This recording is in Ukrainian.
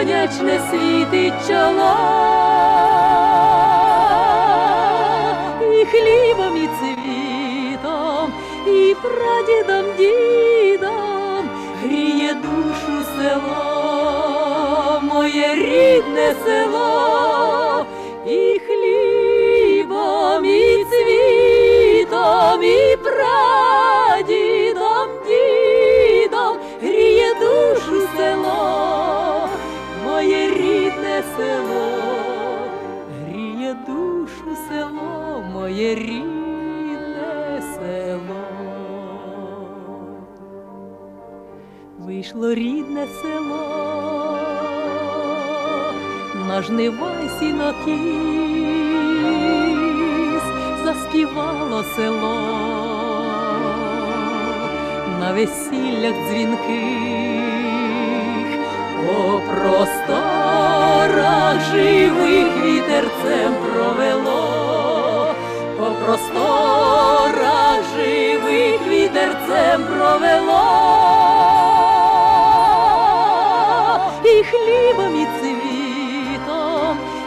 сонячне світить чоло, і хлібом, і цвітом, і прадідом, дідом гріє душу село, моє рідне село, моє рідне село. Вийшло рідне село, на жнива й сінокіс, заспівало село, на весіллях дзвінких, по просторах живих вітерцем